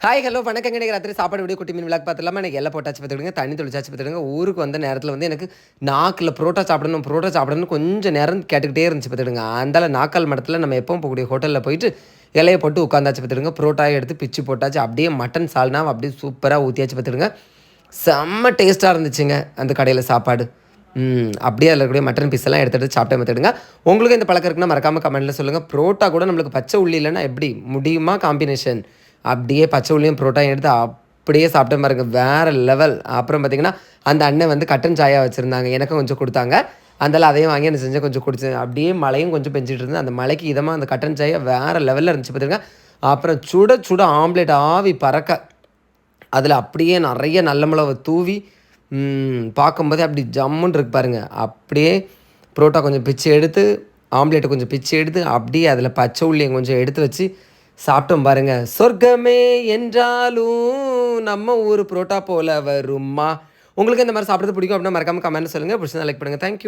Hi hello வணக்கம் எனக்கு ராத்திரி சாப்பாடு விட குட்டி மீன் விளக்கு பார்த்துலாமா எனக்கு எல்லாம் போட்டாச்சு பார்த்துடுங்க தண்ணி தொழிச்சாச்சு பார்த்துக்கிடுங்க. ஊருக்கு வந்த நேரத்தில் வந்து எனக்கு நாக்கில் புரோட்டா சாப்பிடணும் புரோட்டா சாப்பிடணும்னு கொஞ்சம் நேரம் கேட்டுக்கிட்டே இருந்துச்சு பார்த்துடுங்க அந்தால நாக்கால் மடத்தில் நம்ம எப்பவும் போகக்கூடிய ஹோட்டலில் போயிட்டு இலையை போட்டு உட்காந்தாச்சு பார்த்துடுங்க புரோட்டாயை எடுத்து பிச்சு போட்டாச்சு. அப்படியே மட்டன் சால்னா அப்படியே சூப்பராக ஊற்றியாச்சு பார்த்துடுங்க செம்ம டேஸ்ட்டாக இருந்துச்சுங்க அந்த கடையில் சாப்பாடு. அப்படியே அதில் இருக்கக்கூடிய மட்டன் பீஸ் எல்லாம் எடுத்து எடுத்து சாப்பிட்டே பார்த்துடுங்க உங்களுக்கு இந்த பழக்கம் இருக்குன்னா மறக்காமல் கமெண்ட்டில் சொல்லுங்கள் புரோட்டா கூட நம்மளுக்கு பச்சை உள்ளி இல்லைன்னா எப்படி? முடியுமா காம்பினேஷன் அப்படியே பச்சை உள்ளியும் புரோட்டாயும் எடுத்து அப்படியே சாப்பிட்ட பாருங்க. வேறு லெவல் அப்புறம் பார்த்தீங்கன்னா அந்த அண்ணன் வந்து கட்டன் சாயா வச்சுருந்தாங்க. எனக்கும் கொஞ்சம் கொடுத்தாங்க. அதனால் அதையும் வாங்கி எனக்கு செஞ்சேன் கொஞ்சம் குடிச்சேன். அப்படியே மழையும் கொஞ்சம் பெஞ்சிட்டு இருந்தது. அந்த மலைக்கு இதமாக அந்த கட்டன் சாயா வேறு லெவலில் இருந்துச்சு பார்த்துருங்க அப்புறம் சுட சுட ஆம்லேட் ஆவி பறக்க. அதில் அப்படியே நிறைய நல்ல மிளவை தூவி பார்க்கும்போதே அப்படி ஜம்முன்னு இருக்கு பாருங்கள் அப்படியே புரோட்டா கொஞ்சம் பிச்சு எடுத்து ஆம்லேட்டை கொஞ்சம் பிச்சு எடுத்து அப்படியே அதில் பச்சை உள்ளியை கொஞ்சம் எடுத்து வச்சு சாப்பிட்டோம் பாருங்க. சொர்க்கமே என்றாலும் நம்ம ஊர் புரோட்டா போல வருமா உங்களுக்கு இந்த மாதிரி சாப்பிட்றது பிடிக்கும் அப்படின்னா மறக்காம கமெண்ட் சொல்லுங்கள் பிடிச்சா லைக் பண்ணுங்கள் தேங்க்யூ